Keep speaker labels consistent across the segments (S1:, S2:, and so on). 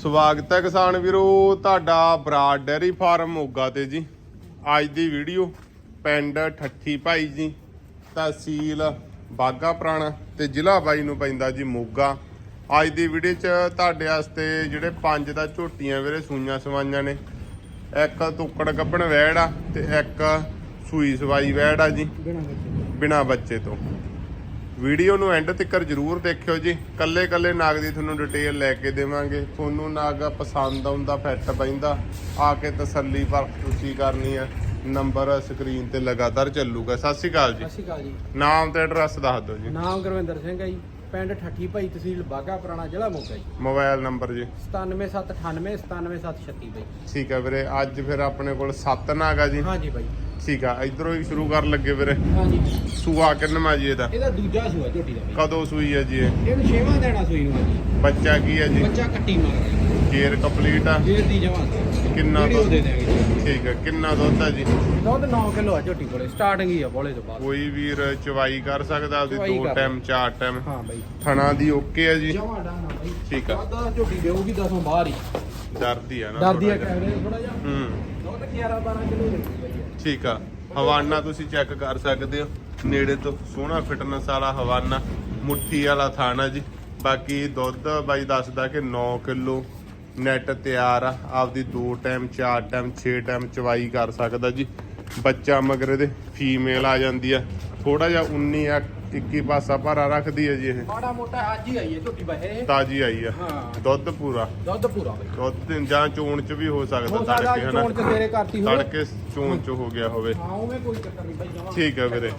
S1: ਸਵਾਗਤ ਹੈ ਕਿਸਾਨ ਵੀਰੋ, ਤੁਹਾਡਾ ਬਰਾਡ ਡੈਰੀ ਫਾਰਮ ਮੋਗਾ ਤੇ ਜੀ। ਅੱਜ ਦੀ ਵੀਡੀਓ ਪਿੰਡ ਠੱਠੀ ਭਾਈ ਜੀ, ਤਹਿਸੀਲ ਬਾਗਾ ਪੁਰਾਣਾ ਤੇ ਜ਼ਿਲ੍ਹਾ ਬਾਈ ਨੂੰ ਪੈਂਦਾ ਜੀ ਮੋਗਾ। ਅੱਜ ਦੀ ਵੀਡੀਓ 'ਚ ਤੁਹਾਡੇ ਵਾਸਤੇ ਜਿਹੜੇ ਪੰਜ ਦਾ ਝੋਟੀਆਂ ਵੀਰੇ ਸੂਈਆਂ ਸਵਾਈਆਂ ਨੇ। ਇੱਕ ਤੁੱਕੜ ਕੱਢਣ ਵੈੜ ਆ ਤੇ ਇੱਕ ਸੂਈ ਸਵਾਈ ਵੈੜ ਆ ਜੀ
S2: ਬਿਨਾ
S1: ਬਿਨਾ ਬੱਚੇ ਤੋਂ। ਵੀਡੀਓ ਨੂੰ ਐਂਡ ਤੱਕ ਜਰੂਰ ਦੇਖਿਓ ਜੀ। ਕੱਲੇ ਕੱਲੇ ਨਾਗ ਦੀ ਤੁਹਾਨੂੰ ਡਿਟੇਲ ਲੈ ਕੇ ਦੇਵਾਂਗੇ। ਤੁਹਾਨੂੰ ਨਾਗ ਪਸੰਦ ਆਉਂਦਾ ਫਿੱਟ ਪੈਂਦਾ ਆ ਕੇ ਤਸੱਲੀ ਪਰ ਤੁਸੀਂ ਕਰਨੀ ਹੈ ਨੰਬਰ ਸਕਰੀਨ ਤੇ ਲਗਾਤਾਰ ਚੱਲੂਗਾ। ਸਤਿ ਸ਼੍ਰੀ ਅਕਾਲ ਜੀ।
S2: ਸਤਿ ਸ਼੍ਰੀ ਅਕਾਲ ਜੀ।
S1: ਨਾਮ ਤੇ ਐਡਰੈਸ ਦੱਸ ਦਿਓ ਜੀ।
S2: ਨਾਮ ਗੁਰਵਿੰਦਰ ਸਿੰਘ ਹੈ ਜੀ। ਪਿੰਡ ਠੱਠੀ ਭਾਈ ਤਹਿਸੀਲ ਬਾਗਾ ਪੁਰਾਣਾ ਜ਼ਿਲ੍ਹਾ ਮੋਗਾ ਜੀ।
S1: ਮੋਬਾਈਲ ਨੰਬਰ ਜੀ।
S2: 97798 97736 ਬਾਈ।
S1: ਠੀਕ ਹੈ ਵੀਰੇ ਅੱਜ ਫਿਰ ਆਪਣੇ ਕੋਲ 7 ਨਾਗ ਆ ਜੀ।
S2: ਹਾਂਜੀ ਬਾਈ।
S1: ਠੀਕ ਆ ਇਧਰੋਂ ਹੀ ਸ਼ੁਰੂ ਕਰਨ ਲੱਗੇ ਵੀਰੇ।
S2: ਹਾਂਜੀ।
S1: ਸੂਆ ਕਿੰਨਵਾ ਜੀ ਇਹਦਾ?
S2: ਇਹਦਾ ਦੂਜਾ ਸੂਆ ਝੋਟੀ ਦਾ।
S1: ਕਦੋਂ ਸੂਈ ਹੈ ਜੀ ਇਹ?
S2: ਇਹਨੂੰ ਛੇਵਾਂ ਦੇਣਾ ਸੂਈ ਨੂੰ ਆ ਜੀ
S1: ਬੱਚਾ ਕੀ ਹੈ ਜੀ?
S2: ਬੱਚਾ ਕੱਟੀ ਮਾਰ।
S1: ਕੇਅਰ ਕੰਪਲੀਟ ਆ?
S2: ਜੇਰ ਦੀ ਜਮਾ।
S1: ਕਿੰਨਾ ਦੁੱਧ?
S2: ਦੇ ਦੇਾਂਗੇ
S1: ਠੀਕ ਹੈ ਕਿੰਨਾ ਦੁੱਧ ਆ ਜੀ?
S2: ਦੁੱਧ 9 ਕਿਲੋ ਆ ਝੋਟੀ ਕੋਲੇ ਸਟਾਰਟਿੰਗ ਹੀ ਆ ਬੋਲੇ ਤੋਂ ਬਾਅਦ।
S1: ਕੋਈ ਵੀਰ ਚਵਾਈ ਕਰ ਸਕਦਾ ਆਪਦੀ ਦੋ ਟਾਈਮ ਚਾਰ ਟਾਈਮ
S2: ਹਾਂ ਬਾਈ।
S1: ਥਣਾ ਦੀ ਓਕੇ ਆ ਜੀ?
S2: ਜਮਾ ਡਾਣਾ ਬਾਈ।
S1: ਠੀਕ ਆ।
S2: ਦੁੱਧ ਝੋਟੀ ਦੇਊਗੀ 10 ਬਾਹਰ ਹੀ।
S1: ਡਰਦੀ ਆ ਨਾ
S2: ਡਰਦੀ ਆ। ਕੈਮਰੇ ਥੋੜਾ ਜਿਹਾ।
S1: ਹੂੰ।
S2: ਦੁੱਧ 11 12 ਕਿਲੋ ਦੇ
S1: ਠੀਕ ਆ। ਹਵਾਨਾ ਤੁਸੀਂ ਚੈੱਕ ਕਰ ਸਕਦੇ ਹੋ। ਨੇੜੇ ਤੋਂ ਸੋਹਣਾ ਫਿਟਨੈਸ ਵਾਲਾ ਹਵਾਨਾ, ਮੁੱਠੀ ਵਾਲਾ ਥਾਣਾ ਜੀ। ਬਾਕੀ ਦੁੱਧ ਬਾਈ ਦੱਸਦਾ ਕਿ 9 ਕਿਲੋ ਨੈਟ ਤਿਆਰ ਆ। ਆਪਦੀ ਦੋ ਟਾਈਮ ਚਾਰ ਟਾਈਮ 6 ਟਾਈਮ ਚਵਾਈ ਕਰ ਸਕਦਾ ਜੀ। ਬੱਚਾ ਮਗਰ ਇਹਦੇ ਫੀਮੇਲ ਆ ਜਾਂਦੀ ਆ। ਥੋੜਾ ਜਿਹਾ 19 ਆ 21 ਪਾਸਾ ਭਾਰਾ ਰੱਖਦੀ ਹੈ ਜੀ ਇਹ।
S2: ਮਾੜਾ ਮੋਟਾ ਅੱਜ ਹੀ ਆਈ ਹੈ ਝੋਟੀ ਬਾਈ ਇਹ?
S1: ਤਾਜੀ ਆਈ ਆ।
S2: ਹਾਂ।
S1: ਦੁੱਧ ਪੂਰਾ।
S2: ਦੁੱਧ ਪੂਰਾ ਬਾਈ।
S1: ਦੁੱਧ ਦਿਨ ਜਾਂ ਚੋਣ ਚ ਵੀ ਹੋ
S2: ਹੋ
S1: ਸਕਦਾ
S2: ਸਕਦਾ
S1: ਤੜਕੇ ਹਨਾ
S2: ਚੋਣ ਚ ਤੇਰੇ ਕਰਤੀ ਹੋਵੇ।
S1: ਤੜਕੇ ਚੋਣ ਚ ਹੋ ਗਿਆ ਹੋਵੇ।
S2: ਹਾਂ ਉਵੇਂ ਕੋਈ ਚੱਕਰ ਨਹੀਂ ਬਾਈ ਜਮਾ।
S1: ਠੀਕ ਹੈ ਵੀਰੇ।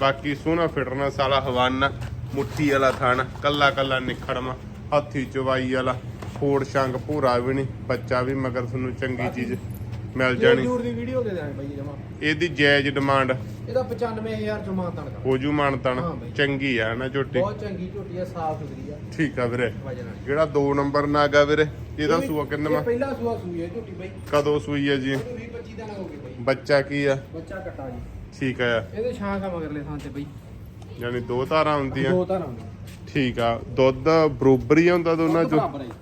S1: ਬਾਕੀ ਸੋਹਣਾ ਫਿਟਨੈਸ ਵਾਲਾ ਹਵਾਨਾ ਮੁੱਠੀ ਵਾਲਾ ਥਣ ਕੱਲਾ ਕੱਲਾ ਨਿਖੜਮਾ ਹੱਥੀ ਚਵਾਈ ਵਾਲਾ ਫੋੜ ਸ਼ੰਗ ਭੂਰਾ ਵੀ ਨਹੀਂ ਬੱਚਾ ਵੀ ਮਗਰ ਤੁਹਾਨੂੰ ਚੰਗੀ ਚੀਜ਼ ਮਿਲ ਜਾਣੀ।
S2: ਦੂਰ ਦੀ ਵੀਡੀਓ ਦੇ ਦਾਂਗੇ ਬਾਈ ਜਮਾ।
S1: ਇਹਦੀ ਜਾਇਜ਼ ਡਿਮਾਂਡ।
S2: ਇਹਦਾ 95000 ਚ ਮਾਨਤਨ ਕਰ।
S1: ਹੋ ਜੂ ਮਾਨਤਨ
S2: ਹਾਂ ਬਈ।
S1: ਚੰਗੀ ਆ ਨਾ ਝੋਟੀ?
S2: ਬਹੁਤ ਚੰਗੀ ਝੋਟੀ ਆ ਸਾਫ਼ ਸੁਥਰੀ ਆ।
S1: ਠੀਕ ਆ ਵੀਰੇ।
S2: ਵਜਨ ਵਾਲੀ
S1: ਜਿਹੜਾ 2 ਨੰਬਰ ਨਾਗਾ ਵੀਰੇ ਇਹਦਾ
S2: ਇਹ
S1: ਸੂਆ ਕਿੰਨਾ
S2: ਇਹ ਪਹਿਲਾ ਸੂਆ ਸੂਈ ਹੈ ਝੋਟੀ ਬਾਈ।
S1: ਕਦੋਂ ਸੂਈ ਹੈ ਜੀ?
S2: ਇਹਨੂੰ 20 25 ਦਿਨ ਹੋ ਗਏ ਬਾਈ।
S1: ਬੱਚਾ ਕੀ ਆ?
S2: ਬੱਚਾ ਕੱਟਾ ਜੀ।
S1: ਠੀਕ ਆ।
S2: ਇਹਦੇ ਛਾਂ ਖਾ ਮਗਰਲੇ ਥਾਂ ਤੇ ਬਾਈ।
S1: ਯਾਨੀ ਦੋ ਧਾਰਾਂ ਹੁੰਦੀਆਂ।
S2: ਦੋ ਨੇ
S1: ਠੀਕ ਆ। ਦੁੱਧ ਬਰੋਬਰ ਹੀ ਹੁੰਦਾ ਦੋਨਾਂ ਚੋਂ?
S2: ਬਰਾਬਰ ਹੈ ਜੀ।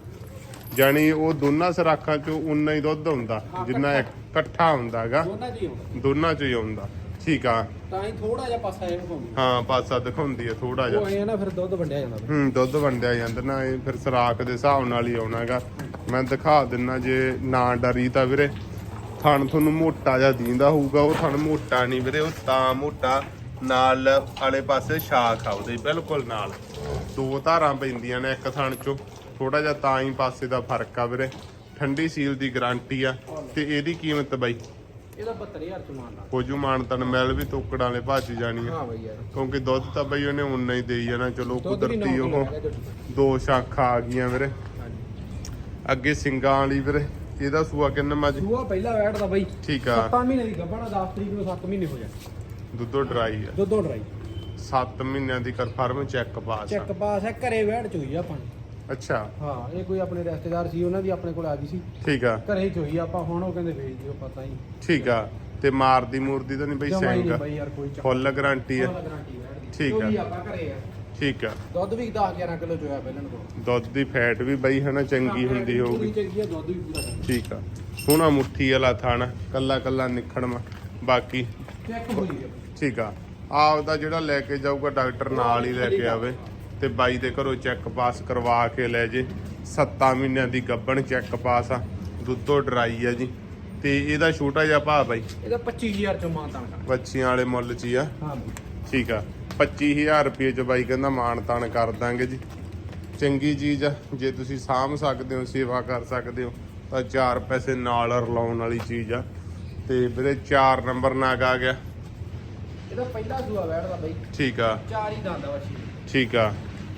S1: ਜਾਨੀ ਉਹ ਦੋਨਾਂ ਸਰਾਖਾਂ ਚੋਂ ਉਨਾ ਹੀ ਦੁੱਧ ਹੁੰਦਾ
S2: ਹਾਂ,
S1: ਜਿੰਨਾ
S2: ਇਕੱਠਾ।
S1: ਇਕੱਠਾ ਹੁੰਦਾਗਾ
S2: ਦੋਨਾਂ ਜੀ ਆਉਂਦਾ।
S1: ਦੋਨਾਂ ਚ ਹੀ ਆਉਂਦਾ। ਠੀਕ ਆ।
S2: ਤਾਂ ਹੀ ਥੋੜਾ ਜਿਹਾ ਪਾਸਾ ਇਹਨੂੰ ਪਾਉਂਦੀ
S1: ਹਾਂ ਪਾਸਾ ਦਿਖਾਉਂਦੀ ਆ ਥੋੜਾ
S2: ਉਹ
S1: ਜਿਹਾ
S2: ਐ ਨਾ ਫਿਰ ਦੁੱਧ ਵੰਡਿਆ ਜਾਂਦਾ ਬਾਈ।
S1: ਹੂੰ ਦੁੱਧ ਵੰਡਿਆ ਜਾਂਦਾ ਨਾ ਇਹ ਫਿਰ ਸਰਾਖ ਦੇ ਹਿਸਾਬ ਨਾਲ ਹੀ ਆਉਣਾਗਾ ਮੈਂ ਦਿਖਾ ਦਿੰਨਾ ਜੇ ਨਾ ਡਰੀ ਤਾਂ ਵੀਰੇ ਥਣ ਤੁਹਾਨੂੰ ਮੋਟਾ ਜਿਹਾ ਦੀਂਦਾ ਹੋਊਗਾ ਉਹ ਥਣ ਮੋਟਾ ਨਹੀਂ ਵੀਰੇ ਉਹ ਤਾਂ ਮੋਟਾ। ਨਾਲ ਵਾਲੇ ਪਾਸੇ ਸ਼ਾਖ ਆ ਉਹਦੇ ਬਿਲਕੁਲ ਨਾਲ। ਦੋ ਧਾਰਾਂ ਪੈਂਦੀਆਂ ਨੇ ਇੱਕ ਥਣ ਚੋਂ। ਥੋੜਾ ਜਿਹਾ ਤਾਂ ਹੀ ਪਾਸੇ ਦਾ ਫ਼ਰਕ ਆ ਵੀਰੇ। ਠੰਡੀ ਸੀਲ ਦੀ ਗਾਰੰਟੀ ਆ। ਤੇ ਇਹਦੀ ਕੀਮਤ ਬਾਈ?
S2: ਇਹਦਾ 72000 ਚ ਮਾਨਦਾ
S1: ਹੋਜੂ ਮਾਨਤਨ ਮਿਲ ਵੀ ਤੋਕੜਾਂ ਵਾਲੇ ਭੱਜ ਜਾਣੀ ਆ।
S2: ਹਾਂ ਬਾਈ ਯਾਰ।
S1: ਕਿਉਂਕਿ ਦੁੱਧ ਤਾਂ ਬਈ ਉਹਨੇ ਉਨਾ ਹੀ ਦੇਈ ਜਾਣਾ। ਚਲੋ ਕੁਦਰਤੀ ਉਹ ਦੋ। ਸ਼ਾਖਾਂ ਆ ਗਈਆਂ ਵੀਰੇ।
S2: ਹਾਂਜੀ।
S1: ਅੱਗੇ ਸਿੰਗਾਂ ਵਾਲੀ ਵੀਰੇ। ਇਹਦਾ ਸੂਆ ਕਿੰਨਾ ਮੱਝ?
S2: ਸੂਆ ਪਹਿਲਾ ਵੈਟ ਦਾ ਬਾਈ।
S1: ਠੀਕ ਆ।
S2: 7 ਮਹੀਨੇ ਦੀ ਗੱਭਣਾ 10 ਤਰੀਕ ਨੂੰ 7 ਮਹੀਨੇ ਹੋ ਜਾਣ।
S1: ਦੁੱਧੋ ਡਰਾਈ ਆ।
S2: ਦੁੱਧੋਂ ਡਰਾਈ।
S1: 7 ਮਹੀਨਿਆਂ ਦੀ ਕਨਫਰਮ ਚੈੱਕ ਪਾਸ ਆ।
S2: ਚੈੱਕ ਪਾਸ ਹੈ ਘਰੇ ਵੈਟ ਚੋਈ ਆਪਾਂ ਨੇ।
S1: ਅੱਛਾ।
S2: ਹਾਂ ਇਹ ਕੋਈ ਆਪਣੇ ਰਿਸ਼ਤੇਦਾਰ ਸੀ ਉਹਨਾਂ ਦੀ ਆਪਣੇ ਕੋਲ ਆ ਗਈ ਸੀ।
S1: ਠੀਕ ਆ।
S2: ਘਰੇ ਚੋਈ ਆਪਾਂ ਹੁਣ ਉਹ ਕਹਿੰਦੇ ਵੇਚ ਦਿਓ ਪਤਾ ਹੀ।
S1: ਠੀਕ ਆ। ਤੇ ਮਾਰਦੀ ਮੂਰਦੀ ਤਾਂ ਨਹੀਂ ਬਈ
S2: ਜਮਾਂ ਹੀ ਨਹੀਂ ਬਾਈ ਯਾਰ ਕੋਈ ਚੱਕਰ
S1: ਫੁੱਲ ਗਾਰੰਟੀ ਆ।
S2: ਗਾਰੰਟੀ ਦੀ
S1: ਠੀਕ ਆ।
S2: ਚੋਈ ਆਪਾਂ ਘਰੇ ਆ।
S1: ਠੀਕ ਆ।
S2: ਦੁੱਧ ਵੀ 10 11 ਕਿਲੋ ਚੋਇਆ ਪਹਿਲਾਂ ਕੋਲ
S1: ਦੁੱਧ ਦੀ ਫੈਟ ਵੀ ਬਈ ਹਨਾ ਚੰਗੀ ਹੁੰਦੀ ਹੋਊਗੀ।
S2: ਚੰਗੀ ਆ ਦੁੱਧ ਵੀ ਪੂਰਾ
S1: ਠੀਕ ਆ। ਸੋਹਣਾ ਮੁੱਠੀ ਵਾਲਾ ਥਾਣਾ ਕੱਲਾ ਕੱਲਾ ਨਿਖੜਮਾ ਬਾਕੀ
S2: ਚੈੱਕ ਹੋਈ ਆ।
S1: ਠੀਕ ਆ। ਆਪਦਾ ਜਿਹੜਾ ਲੈ ਕੇ ਜਾਊਗਾ ਡਾਕਟਰ ਨਾਲ ਹੀ ਲੈ ਕੇ ਆਵੇ। ਤੇ ਬਾਈ ਦੇ ਘਰੋਂ ਚੈੱਕ ਪਾਸ ਕਰਵਾ ਕੇ ਲੈ ਜੇ। 7 ਮਹੀਨਿਆਂ ਦੀ ਗੱਬਣ ਚੈੱਕ ਪਾਸ ਆ। ਦੁੱਧੋ ਡਰਾਈ ਆ ਜੀ। ਤੇ ਇਹਦਾ ਛੋਟਾ ਜਿਹਾ ਭਾ ਬਾਈ।
S2: ਇਹਦਾ 25000 ਚੋਂ ਮਾਨਤਾਨ ਕਰ
S1: ਬੱਚੀਆਂ ਵਾਲੇ ਮੁੱਲ 'ਚ ਹੀ ਆ।
S2: ਹਾਂ
S1: ਠੀਕ ਆ। 25000 ਰੁਪਏ 'ਚ ਬਾਈ ਕਹਿੰਦਾ ਮਾਣ ਤਾਣ ਕਰ ਦਾਂਗੇ ਜੀ। ਚੰਗੀ ਚੀਜ਼ ਆ। ਜੇ ਤੁਸੀਂ ਸਾਂਭ ਸਕਦੇ ਹੋ ਸੇਵਾ ਕਰ ਸਕਦੇ ਹੋ ਤਾਂ ਚਾਰ ਪੈਸੇ ਨਾਲ ਰਲਾਉਣ ਵਾਲੀ ਚੀਜ਼ ਆ। ਤੇ ਵੀਰੇ 4 ਨੰਬਰ ਨਾਗ ਆ ਗਿਆ।
S2: ਇਹਦਾ ਪਹਿਲਾ ਸੂਆ ਵੈਟ ਦਾ ਬਾਈ।
S1: ਠੀਕ ਆ।
S2: ਚਾਰ ਹੀ ਦੰਦ ਆ ਵਛੀ
S1: ਠੀਕ ਆ।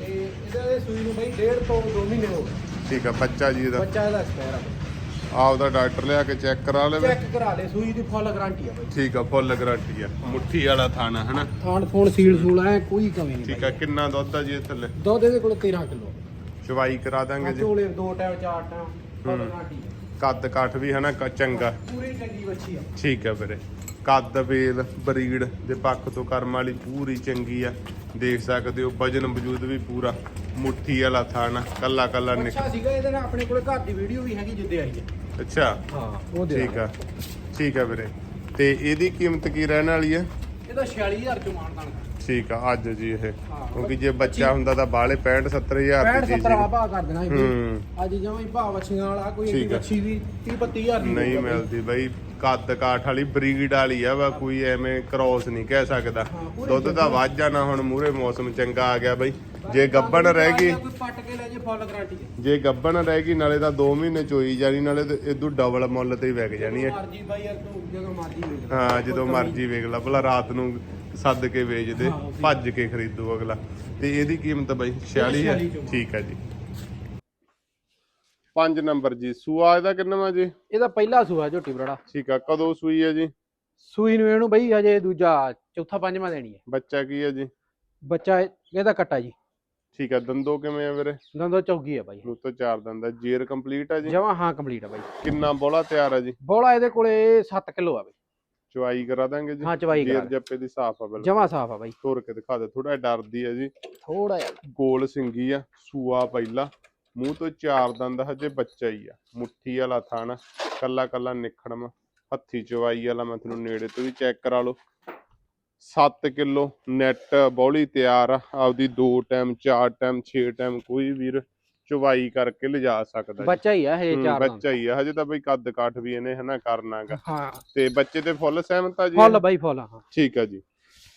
S2: ਤੇ ਇਹਦਾ ਇਹ ਸੂਈ ਨੂੰ ਬਾਈ ਡੇਢ ਤੋਂ 2 ਮਹੀਨੇ ਹੋ ਗਏ।
S1: ਠੀਕ ਆ ਬੱਚਾ ਜੀ ਇਹਦਾ।
S2: ਬੱਚਾ ਇਹਦਾ ਐਕਸਪਾਇਰ ਆ
S1: ਆਪਦਾ ਡਾਕਟਰ ਲਿਆ ਕੇ ਚੈੱਕ ਕਰਾ ਲਵੇ।
S2: ਚੈੱਕ ਕਰਾ ਲੈ ਸੂਈ ਦੀ ਫੁੱਲ ਗਾਰੰਟੀ ਆ ਬਾਈ।
S1: ਠੀਕ ਆ ਫੁੱਲ ਗਾਰੰਟੀ ਆ। ਮੁੱਠੀ ਵਾਲਾ ਥਾਣਾ ਹਨਾ?
S2: ਥਾਣ ਥੋਣ ਸੀਲ ਸੂਲ ਐ ਕੋਈ ਕਮੀ ਨਹੀਂ
S1: ਠੀਕ ਆ ਕਿੰਨਾ ਦੁੱਧ ਆ ਜੀ ਇਹ ਥੱਲੇ?
S2: ਦੁੱਧ ਇਹਦੇ ਕੋਲ 13 ਕਿਲੋ।
S1: ਚਵਾਈ ਕਰਾ ਦਾਂਗੇ ਜੀ।
S2: ਝੋਲੇ ਦੋ ਟਾਈਮ ਚਾਰ ਟਾਈਮ ਫੁੱਲ। ਗਾਰੰਟੀ ਆ।
S1: ਕੱਦ ਕਾਠ ਵੀ ਹਨਾ? ਕ- ਚੰਗਾ।
S2: ਪੂਰੀ ਚੰਗੀ ਬੱਚੀ ਆ।
S1: ਠੀਕ ਆ ਵੀਰੇ। ਕੱਦ ਵੇਲ ਬਰੀਡ ਦੇ ਪੱਖ ਤੋਂ ਕਰਮ ਵਾਲੀ ਪੂਰੀ ਚੰਗੀ ਆ। ਦੇਖ ਸਕਦੇ ਹੋ ਵਜਨ ਵਜੂਦ ਵੀ ਪੂਰਾ। ਮੁੱਠੀ ਵਾਲਾ ਥਾਣਾ ਕੱਲਾ ਕੱਲਾ ਨਿਕ
S2: ਅੱਛਾ ਸੀਗਾ ਇਹਦੇ ਨਾਲ ਆਪਣੇ ਕੋਲੇ ਘਰ ਦੀ ਵੀਡੀਓ ਵੀ ਹੈਗੀ ਜਿੱਦੇ ਆਈ ਹੈ।
S1: ਅੱਛਾ।
S2: ਹਾਂ। ਉਹ ਦੇ
S1: ਠੀਕ ਆ। ਠੀਕ ਆ ਵੀਰੇ। ਤੇ ਇਹਦੀ ਕੀਮਤ ਕੀ ਰਹਿਣ ਵਾਲੀ ਆ?
S2: ਇਹਦਾ 46000 ਚੋਂ ਮਾਨਦਾਨ
S1: ਠੀਕ ਆ ਅੱਜ ਜੀ ਇਹ। ਕਿਉਂਕਿ ਜੇ ਬੱਚਾ ਹੁੰਦਾ ਤਾਂ ਬਾਲੇ 65 70000
S2: 65
S1: ਦੀ ਚੀਜ਼
S2: 70 ਭਾਅ ਕਰ ਦੇਣਾ ਸੀ।
S1: ਹੂੰ।
S2: ਅੱਜ ਹੀ ਭਾਅ ਵਛੀਆਂ ਵਾਲਾ ਕੋਈ
S1: ਠੀਕ ਆ।
S2: ਵੱਛੀ ਵੀ 30 35000 ਦੀ
S1: ਨਹੀਂ
S2: ਹੋਊਗਾ। ਬਈ।
S1: ਮਿਲਦੀ ਬਈ। ਕੱਦ ਕਾਠ ਵਾਲੀ ਬਰੀਡ ਵਾਲੀ ਆ ਵਾ ਕੋਈ ਐਵੇਂ ਕ੍ਰੋਸ ਨਹੀਂ ਕਹਿ ਸਕਦਾ ਦੁੱਧ ਦਾ। ਵਾਜਾ ਨਾ ਹੁਣ ਮੂਰੇ ਮੌਸਮ ਚੰਗਾ ਆ ਗਿਆ ਬਈ ਜੇ ਗੱਬਣ ਰਹਿ ਗਈ
S2: ਕੋਈ ਪੱਟ ਕੇ ਲੈ ਜੇ ਫੁੱਲ ਗਾਰੰਟੀ ਹੈ
S1: ਜੇ ਗੱਬਣ ਰਹਿ ਗਈ ਨਾਲੇ ਤਾਂ 2 ਮਹੀਨੇ ਚੋਈ ਜਾਣੀ ਨਾਲੇ ਤੇ ਇਦੋਂ ਡਬਲ ਮੁੱਲ ਤੇ ਹੀ ਵਿਕ ਜਾਣੀ ਹੈ
S2: ਮਰਜ਼ੀ ਬਾਈ ਯਾਰ ਤੂੰ ਜਦੋਂ ਮਰਜ਼ੀ ਵੇਚ ਲੈ।
S1: ਹਾਂ ਜਦੋਂ ਮਰਜ਼ੀ ਵੇਖ ਲਾ ਭਲਾ ਰਾਤ ਨੂੰ ਸੱਦ ਕੇ ਵੇਚ ਦੇ। ਭੱਜ ਕੇ ਖਰੀਦੂ ਅਗਲਾ ਤੇ ਇਹਦੀ ਕੀਮਤ ਬਈ 46 ਹੈ
S2: 46 ਚੋਂ।
S1: ਠੀਕ ਹੈ ਜੀ 5 ਨੰਬਰ ਜੀ। ਸੂਆ ਇਹਦਾ ਕਿੰਨਾ ਜੀ?
S2: ਇਹਦਾ ਪਹਿਲਾ ਸੂਆ ਝੋਟੀ ਬਰੜਾ।
S1: ਠੀਕ ਆ ਕਦੋਂ ਸੂਈ ਹੈ ਜੀ?
S2: ਸੂਈ ਨੂੰ ਇਹਨੂੰ ਬਈ ਹਜੇ ਦੂਜਾ ਚੌਥਾ ਪੰਜਵਾਂ ਦੇਣੀ ਹੈ
S1: ਬੱਚਾ ਕੀ ਹੈ ਜੀ?
S2: ਬੱਚਾ ਇਹ- ਇਹਦਾ ਕੱਟਾ ਜੀ।
S1: ਠੀਕ ਆ ਦੰਦੋ ਕਿਵੇਂ ਆ ਵੀਰੇ?
S2: ਦੰਦੋ ਚੌਗੀ ਹੈ ਬਾਈ।
S1: ਨੂੰ ਤਾਂ ਚਾਰ ਦੰਦ ਆ। ਜੇਰ ਕੰਪਲੀਟ ਆ ਜੀ?
S2: ਜਮਾ ਹਾਂ ਕੰਪਲੀਟ ਹੈ ਬਾਈ।
S1: ਕਿੰਨਾ ਬੋਲਾ ਤਿਆਰ ਆ ਜੀ?
S2: ਬੋਲਾ ਇਹਦੇ ਕੋਲੇ 7 ਕਿਲੋ ਆ ਬਾਈ।
S1: ਚਵਾਈ ਕਰਾ ਦਾਂਗੇ ਜੀ?
S2: ਹਾਂ ਚਵਾਈ
S1: ਜੇਰ
S2: ਕਰਾ
S1: ਜੱਪੇ ਦੀ ਸਾਫ਼ ਆ ਬਿਲਕੁਲ।
S2: ਜਮਾ ਸਾਫ਼ ਆ ਬਾਈ।
S1: ਤੋਰ ਕੇ ਦਿਖਾ ਦੇ ਥੋੜਾ ਡਰਦੀ ਆ ਜੀ।
S2: ਥੋੜਾ ਜਿਹਾ।
S1: ਗੋਲ ਸਿੰਗੀ ਆ ਸੂਆ ਪਹਿਲਾ। ਮੂੰਹ ਤੋਂ ਚਾਰ ਦੰਦ ਹਜੇ ਬੱਚਾ ਹੀ ਆ। ਮੁੱਠੀ ਵਾਲਾ ਥਣ ਕੱਲਾ ਕੱਲਾ ਨਿਖੜਮ ਹੱਥੀ ਚਵਾਈ ਵਾਲਾ ਮੈਂ ਤੁਹਾਨੂੰ ਨੇੜੇ ਤੋਂ ਵੀ ਚੈੱਕ ਕਰਾ ਲਓ 7 ਕਿਲੋ ਨੈਟ ਬੌਲੀ ਤਿਆਰ ਆ ਆਪਦੀ 2 ਟਾਈਮ 4 ਟਾਈਮ 6 ਟਾਈਮ ਕੋਈ ਵੀਰ ਚਵਾਈ ਕਰਕੇ ਲਿਜਾ ਸਕਦਾ।
S2: ਬੱਚਾ ਹੀ ਆ ਹਜੇ ਚਾਰ
S1: ਬੱਚਾ ਹੀ ਆ ਹਜੇ ਤਾਂ ਬਈ ਕੱਦ ਕਾਠ ਵੀ ਇਹਨੇ ਹਨਾ ਕਰਨਾਗਾ
S2: ਹਾਂ।
S1: ਤੇ ਬੱਚੇ ਤੇ ਫੁੱਲ ਸਹਿਮਤ ਆ ਜੀ?
S2: ਫੁੱਲ ਬਾਈ ਫੁੱਲ ਹਾਂ।
S1: ਠੀਕ ਆ ਜੀ।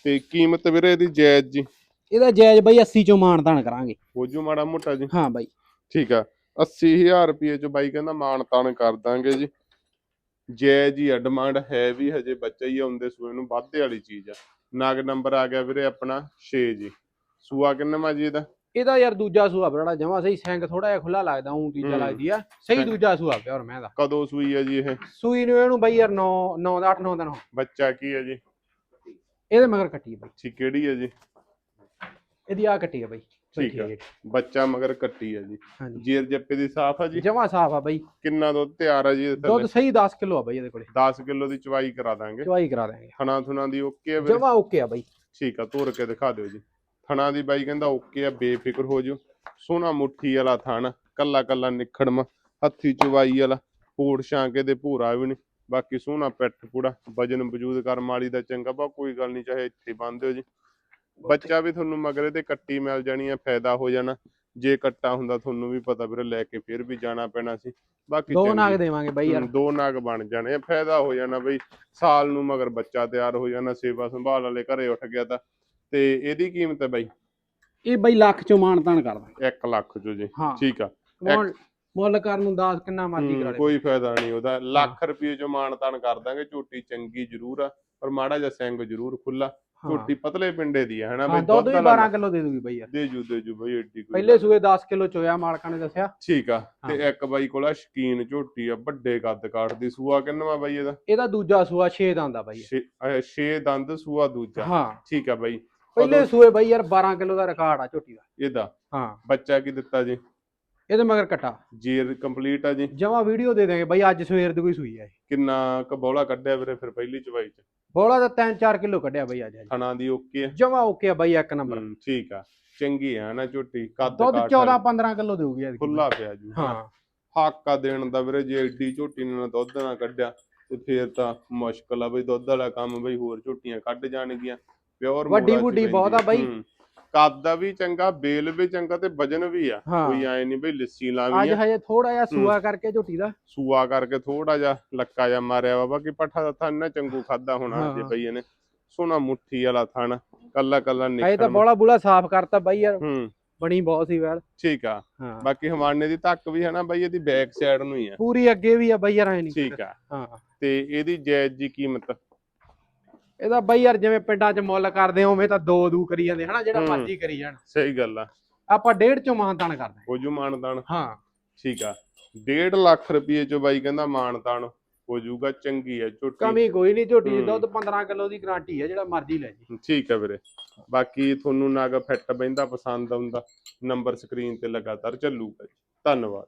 S1: ਤੇ ਕੀਮਤ ਵੀਰੇ ਇਹਦੀ ਜਾਇਜ਼ ਜੀ?
S2: ਇਹਦਾ ਜਾਇਜ਼ ਬਾਈ 80 ਚੋਂ ਮਾਨਦਾਨ ਕਰਾਂਗੇ।
S1: ਹੋ ਜੂ ਮਾੜਾ ਮੋਟਾ ਜੀ।
S2: ਹਾਂ ਬਾਈ।
S1: ਠੀਕ ਆ 80000 ਰੁਪਏ ਚ ਬਾਈ ਕਹਿੰਦਾ ਮਾਣ ਤਾਣ ਕਰ ਦਾਂਗੇ ਜੀ। ਜੈ ਜੀ ਡਿਮਾਂਡ ਹੈ ਵੀ ਹਜੇ ਬੱਚਾ ਹੀ ਆਉਂਦੇ ਸੂਏ ਨੂੰ ਵਾਧੇ ਵਾਲੀ ਚੀਜ਼ ਆ। ਨਗ ਨੰਬਰ ਆ ਗਿਆ ਵੀਰੇ ਆਪਣਾ 6 ਜੀ। ਸੂਆ ਕਿੰਨਾ ਜੀ ਇਹਦਾ?
S2: ਇਹਦਾ ਯਾਰ ਦੂਜਾ ਸੂਆ ਬੜਾ ਜਮਾ ਸਹੀ ਸਿੰਘ ਥੋੜਾ ਜਿਹਾ ਖੁੱਲਾ ਲੱਗਦਾ ਹੂੰ ਤੀਜਾ। ਲੱਗਦੀ ਆ ਸਹੀ। ਦੂਜਾ ਸੂਆ ਪਿਆ ਹੋਰ ਮੈਂ ਦਾ
S1: ਕਦੋਂ ਸੂਈ ਆ ਜੀ ਇਹ?
S2: ਸੂਈ ਨੂੰ ਇਹਨੂੰ ਬਾਈ ਯਾਰ 9 9 ਦਾ 8 9 ਦਿਨ ਹੋ
S1: ਬੱਚਾ ਕੀ ਹੈ ਜੀ?
S2: ਇਹਦੇ ਮਗਰ ਕੱਟੀ ਆ ਬਾਈ।
S1: ਠੀਕ ਕਿਹੜੀ ਹੈ ਜੀ?
S2: ਇਹਦੀ ਆ ਕੱਟੀ ਆ ਬਾਈ।
S1: ਠੀਕ ਆ। ਬੱਚਾ ਮਗਰ ਕੱਟੀ ਹੈ ਜੀ।
S2: ਹਾਂਜੀ।
S1: ਜੇਰ ਜੱਪੇ ਦੀ ਸਾਫ਼ ਆ ਜੀ?
S2: ਜਮਾ ਸਾਫ਼ ਆ ਬਾਈ।
S1: ਕਿੰਨਾ ਦੁੱਧ ਤਿਆਰ ਆ ਜੀ ਇਹਦੇ
S2: ਦੁੱਧ
S1: ਥੱਲੇ?
S2: ਸਹੀ 10 ਕਿਲੋ ਆ ਬਾਈ ਇਹਦੇ ਕੋਲੇ।
S1: 10 ਕਿਲੋ ਦੀ ਚਵਾਈ ਕਰਾ ਦਾਂਗੇ।
S2: ਚਵਾਈ ਕਰਾ ਦਾਂਗੇ।
S1: ਥਣਾ ਥੁਣਾ ਦੀ ਓਕੇ ਆ ਵੀਰੇ?
S2: ਜਮਾ ਓਕੇ ਆ ਬਾਈ।
S1: ਠੀਕ ਆ ਤੋਰ ਕੇ ਦਿਖਾ ਦਿਓ ਜੀ। ਥਣਾ ਦੀ ਬਾਈ ਕਹਿੰਦਾ ਓਕੇ ਆ ਬੇਫਿਕਰ ਹੋ ਜਿਓ। ਸੋਹਣਾ ਮੁੱਠੀ ਵਾਲਾ ਥਣ ਕੱਲਾ ਕੱਲਾ ਨਿਖੜਮ ਹੱਥੀ ਚਵਾਈ ਵਾਲਾ। ਪੋੜ ਛਾਂਕੇ ਦੇ ਭੂਰਾ ਵੀ ਨਹੀਂ। ਬਾਕੀ ਸੋਹਣਾ ਪਿੱਠ ਪੂੜਾ ਵਜਨ ਵਜੂਦ ਕਰਮ ਵਾਲੀ ਦਾ ਚੰਗਾ ਬਾ ਕੋਈ ਗੱਲ ਨਹੀਂ ਚਾਹੇ ਇੱਥੇ ਬੰਨ ਦਿਓ ਜੀ। ਬੱਚਾ ਵੀ ਤੁਹਾਨੂੰ ਮਗਰੇ ਤੇ ਕੱਟੀ ਮਿਲ ਜਾਣੀ ਆ ਫਾਇਦਾ ਹੋ ਜਾਣਾ। ਜੇ ਕੱਟਾ ਹੁੰਦਾ ਤੁਹਾਨੂੰ ਵੀ ਪਤਾ ਵੀਰੇ ਲੈ ਕੇ ਫਿਰ ਵੀ ਜਾਣਾ ਪੈਣਾ ਸੀ। ਬਾਕੀ
S2: ਦੋ ਨਾਗ ਦੇਵਾਂਗੇ ਬਾਈ ਯਾਰ।
S1: ਦੋ ਨਾਗ ਬਣ ਜਾਣੇ ਆ, ਫਾਇਦਾ ਹੋ ਜਾਣਾ ਬਈ। ਸਾਲ ਨੂੰ ਮਗਰ ਬੱਚਾ ਤਿਆਰ ਹੋ ਜਾਣਾ ਸੇਵਾ ਸੰਭਾਲ ਵਾਲੇ ਘਰੇ ਉੱਠ ਗਿਆ ਤਾਂ। ਤੇ ਇਹਦੀ ਕੀਮਤ ਹੈ ਬਾਈ?
S2: ਇਹ ਬਾਈ ਲੱਖ ਚੋਂ ਮਾਨਦਾਨ ਕਰਦਾ
S1: 1 ਲੱਖ ਚੋ ਜੀ ਠੀਕ ਆ।
S2: ਮੁੱਲ ਕਰਨ ਨੂੰ 10 ਕਿੰਨਾ ਮਰਜ਼ੀ ਕਰਾ ਲੈ।
S1: ਕੋਈ ਫਾਇਦਾ ਨਹੀਂ ਉਹਦਾ। ਲੱਖ ਰੁਪਏ ਚੋਂ ਮਾਨਤਾਨ ਕਰ ਦਾਂਗੇ ਝੋਟੀ ਚੰਗੀ ਜ਼ਰੂਰ ਆ ਪਰ ਮਾੜਾ ਜਿਹਾ ਸਿੰਘ ਜ਼ਰੂਰ ਖੁੱਲਾ ਝੋਟੀ ਪਤਲੇ ਪਿੰਡੇ ਦੀ ਆ ਹਨਾ
S2: ਹਾਂ
S1: ਬਈ
S2: ਦੁੱਧ ਵੀ
S1: ਵਾਲਾ
S2: 12 ਕਿਲੋ ਦੇ ਦੂਗੀ ਬਾਈ ਯਾਰ।
S1: ਦੇ ਜੂ ਦੇ ਜੂ ਬਈ ਏਡੀ ਕੋਈ
S2: ਪਹਿਲੇ ਸੂਏ 10 ਕਿਲੋ ਚੋਇਆ ਮਾਲਕਾਂ ਨੇ ਦੱਸਿਆ।
S1: ਠੀਕ ਆ ਤੇ
S2: ਹਾਂ।
S1: ਇੱਕ ਬਾਈ ਕੋਲ ਸ਼ਕੀਨ ਝੋਟੀ ਆ ਵੱਡੇ ਕੱਦ ਕਾਠ ਦੀ ਸੂਆ ਕਿੰਨਵਾ ਬਾਈ ਇਹਦਾ?
S2: ਇਹਦਾ ਦੂਜਾ ਸੂਆ 6 ਦਾ ਹੁੰਦਾ ਬਾਈ।
S1: 6 ਦੰਦ ਸੂਆ ਦੂਜਾ।
S2: ਹਾਂ।
S1: ਠੀਕ ਆ ਬਾਈ।
S2: ਪਹਿਲੇ ਸੂਏ ਬਾਈ ਯਾਰ 12 ਕਿਲੋ ਦਾ ਰਿਕਾਰਡ ਆ ਝੋਟੀ ਦਾ।
S1: ਇਹਦਾ?
S2: ਹਾਂ।
S1: ਬੱਚਾ ਕੀ ਦਿੱਤਾ ਜੀ?
S2: ਇਹਦੇ ਮਗਰ ਕਟਾ।
S1: ਜੀਰ ਕੰਪਲੀਟ ਆ ਜੀ।
S2: ਜਮਾ ਵੀਡੀਓ ਦੇ ਦੇਗੇ ਬਾਈ ਅੱਜ ਸਵੇਰ ਦੀ ਕੋਈ ਸੂਈ ਆ
S1: ਕਿੰਨਾ ਕਬੌਲਾ ਕੱਢਿਆ ਵੀਰੇ ਫਿਰ ਪਹਿਲੀ ਚਵਾਈ ਚ?
S2: ਬੋਲਾ ਤਾਂ 3-4 ਕਿਲੋ ਕੱਢਿਆ ਬਾਈ ਅੱਜ
S1: ਥਣਾ ਦੀ ਓਕੇ ਆ।
S2: ਜਮਾ ਓਕੇ ਆ ਬਾਈ ਇੱਕ ਨੰਬਰ।
S1: ਹਮ, ਠੀਕ ਆ। ਚੰਗੀ ਆ ਨਾ ਝੋਟੀ? ਕੱਦ
S2: ਦੁੱਧ
S1: ਕਾਠ
S2: 14-15 ਕਿਲੋ ਦੇਊਗੀ ਐਤਕੀ।
S1: ਖੁੱਲਾ ਪਿਆ ਜੂ।
S2: ਹਾਂ।
S1: ਹਾਕਾ ਦੇਣ ਦਾ ਵੀਰੇ ਜੇ ਏਡੀ ਝੋਟੀ ਨੇ ਨਾ ਦੁੱਧ ਨਾ ਕੱਢਿਆ ਤੇ ਫੇਰ ਤਾਂ ਮੁਸ਼ਕਲ ਆ ਬਈ। ਦੁੱਧ ਵਾਲਾ ਕੰਮ ਬਈ ਹੋਰ ਝੋਟੀਆਂ ਕੱਢ ਜਾਣਗੀਆਂ। ਪਿਓਰ
S2: ਵੱਡੀ ਵੁੱਡੀ ਬਹੁਤ ਆ ਬਾਈ।
S1: ਕੱਦ ਦਾ ਵੀ ਚੰਗਾ ਬੇਲ ਵੀ ਚੰਗਾ ਤੇ ਵਜਨ ਵੀ ਆ।
S2: ਹਾਂ।
S1: ਕੋਈ ਐ ਨਹੀਂ ਬਈ ਲੱਸੀ
S2: ਅੱਜ
S1: ਲਾਵੀ ਆ।
S2: ਹਜੇ ਥੋੜਾ ਜਿਹਾ ਸੂਆ ਕਰਕੇ ਝੋਟੀ ਦਾ।
S1: ਸੂਆ ਕਰਕੇ ਥੋੜਾ ਜਿਹਾ ਲੱਕਾ ਜਿਹਾ ਮਾਰਿਆ ਵਾ ਬਾਕੀ ਪੱਠਾ ਦਾ ਥਣ ਨਾ ਚੰਗੂ ਖਾਦਾ ਹੋਣਾ
S2: ਹਾਂ।
S1: ਜੇ ਬਈ ਇਹਨੇ। ਸੋਹਣਾ ਮੁੱਠੀ ਵਾਲਾ ਥਣ ਕੱਲਾ ਕੱਲਾ
S2: ਹਜੇ
S1: ਨਿਕਲ
S2: ਤਾਂ ਬੋਲਾ ਬੁਲਾ ਸਾਫ਼ ਕਰਤਾ ਬਾਈ ਯਾਰ।
S1: ਹੂੰ।
S2: ਬਣੀ ਬਹੁਤ ਸੀ ਵੈਲ।
S1: ਠੀਕ ਆ।
S2: ਹਾਂ।
S1: ਬਾਕੀ ਹਵਾਨੇ ਦੀ ਧੱਕ ਵੀ ਹੈ ਨਾ ਬਈ ਇਹਦੀ ਬੈਕ ਸਾਈਡ ਨੂੰ ਹੀ ਆ।
S2: ਪੂਰੀ ਅੱਗੇ ਵੀ ਆ ਬਾਈ ਯਾਰ ਐ ਨਹੀਂ
S1: ਠੀਕ ਆ।
S2: ਹਾਂ।
S1: ਤੇ ਇਹਦੀ ਜਾਇਜ਼ ਜੀ ਕੀਮਤ?
S2: ਇਹਦਾ ਬਾਈ ਯਾਰ ਜਿਵੇਂ ਪਿੰਡਾਂ 'ਚ ਮੁੱਲ ਕਰਦੇ ਉਵੇਂ ਤਾਂ ਦੋ ਦੂ ਕਰੀ ਜਾਂਦੇ ਹਨਾ ਜਿਹੜਾ
S1: ਹੂੰ।
S2: ਮਰਜ਼ੀ ਕਰੀ ਜਾਣ।
S1: ਸਹੀ ਗੱਲ ਆ।
S2: ਆਪਾਂ ਡੇਢ ਚੋਂ ਮਾਨਤਾਨ ਕਰਦੇ
S1: ਹੋ ਜੂ ਮਾਨਦਾਨ
S2: ਹਾਂ।
S1: ਠੀਕ ਆ। 1.5 ਲੱਖ ਰੁਪਏ ਚ ਬਾਈ ਕਹਿੰਦਾ ਮਾਨਦਾਨ ਹੋ ਜੂਗਾ ਚੰਗੀ ਆ ਝੋਟੀ
S2: ਕਮੀ ਕੋਈ ਨਹੀਂ ਝੋਟੀ ਦੀ
S1: ਹੂੰ।
S2: ਦੁੱਧ 15 ਕਿਲੋ ਦੀ ਗਾਰੰਟੀ ਹੈ ਜਿਹੜਾ ਮਰਜ਼ੀ ਲੈ ਜੀ।
S1: ਠੀਕ ਆ ਵੀਰੇ। ਬਾਕੀ ਤੁਹਾਨੂੰ ਨਗ ਫਿੱਟ ਬੈਂਦਾ ਪਸੰਦ ਆਉਂਦਾ ਨੰਬਰ ਸਕਰੀਨ ਤੇ ਲਗਾਤਾਰ ਚੱਲੂਗਾ ਧੰਨਵਾਦ।